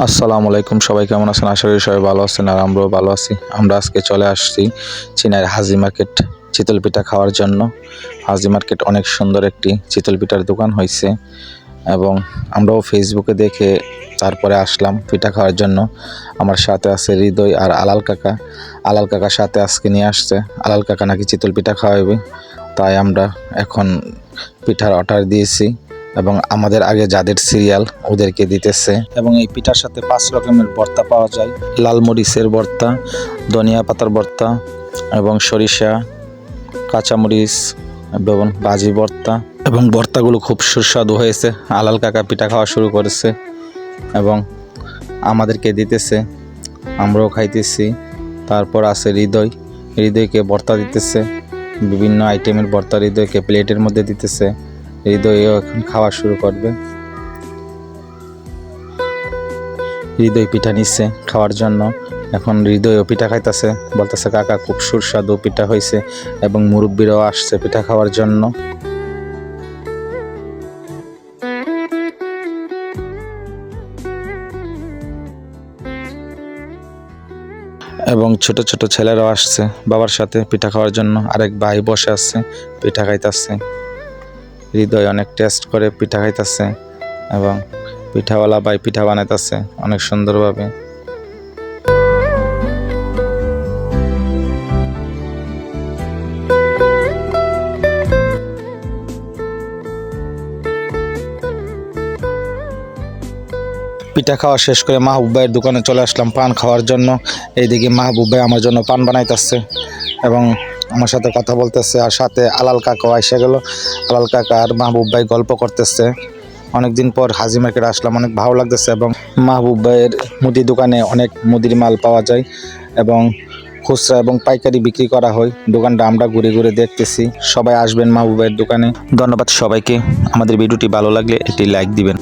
আসসালামু আলাইকুম, সবাই কেমন আছেন? আশা করি সবাই ভালো আছেন আর আমরাও ভালো আছি। আমরা আজকে চলে আসছি চীনের হাজি মার্কেট চিতল পিঠা খাওয়ার জন্য। হাজি মার্কেট অনেক সুন্দর একটি চিতল পিঠার দোকান হয়েছে এবং আমরাও ফেসবুকে দেখে তারপরে আসলাম পিঠা খাওয়ার জন্য। আমার সাথে আছে হৃদয় আর আলাল কাকা। আলাল কাকার সাথে আজকে নিয়ে আসছে। আলাল কাকা নাকি চিতল পিঠা খাওয়াবে তাই আমরা এখন পিঠার অর্ডার দিয়েছি। এবং আমাদের আগে যাদের সিরিয়াল ওদেরকে দিতেছে। এবং এই পিঠার সাথে পাঁচ রকমের ভর্তা পাওয়া যায়। লাল মরিচের ভর্তা, ধনিয়া পাতার ভর্তা এবং সরিষা, কাঁচামরিচ এবং বাজি ভর্তা। এবং ভর্তাগুলো খুব সুস্বাদু হয়েছে। আলাল কাকা পিঠা খাওয়া শুরু করেছে এবং আমাদেরকে দিতেছে। আমরাও খাইতেছি। তারপর আছে হৃদয়। হৃদয়কে ভর্তা দিতেছে। বিভিন্ন আইটেমের ভর্তা হৃদয়কে প্লেটের মধ্যে দিতেছে। হৃদয়ও এখন খাওয়া শুরু করবে। হৃদয় পিঠা নিচ্ছে খাওয়ার জন্য। এখন হৃদয়ও পিঠা খাইতেছে, বলতেছে, কাকা, খুব সুস্বাদু পিঠা হয়েছে এবং মুরব্বীরাও আসছে পিঠা খাওয়ার জন্য। এবং ছোট ছোট ছেলেরাও আসছে বাবার সাথে পিঠা খাওয়ার জন্য। আরেক ভাই বসে আছে, পিঠা খাইতেছে। হৃদয় অনেক টেস্ট করে পিঠা খাইতেছে এবং পিঠাওয়ালা বাই পিঠা বানাইতেছে অনেক সুন্দরভাবে। পিঠা খাওয়া শেষ করে মাহবুব ভাইয়ের দোকানে চলে আসলাম পান খাওয়ার জন্য। এইদিকে মাহবুব ভাই আমার জন্য পান বানাইতেছে এবং আমার সাথে কথা বলতেছে আর সাথে আলাল কাকাও এসে গেল। আলাল কাকা আর মাহবুব ভাই গল্প করতেছে। অনেকদিন পর হাজি মার্কেট আসলাম, অনেক ভালো লাগতেছে এবং মাহবুব ভাইয়ের মুদি দোকানে অনেক মুদির মাল পাওয়া যায় এবং খুচরা এবং পাইকারি বিক্রি করা হয়। দোকানটা আমরা ঘুরে ঘুরে দেখতেছি। সবাই আসবেন মাহবুব ভাইয়ের দোকানে। ধন্যবাদ সবাইকে। আমাদের ভিডিওটি ভালো লাগলে একটি লাইক দিবেন।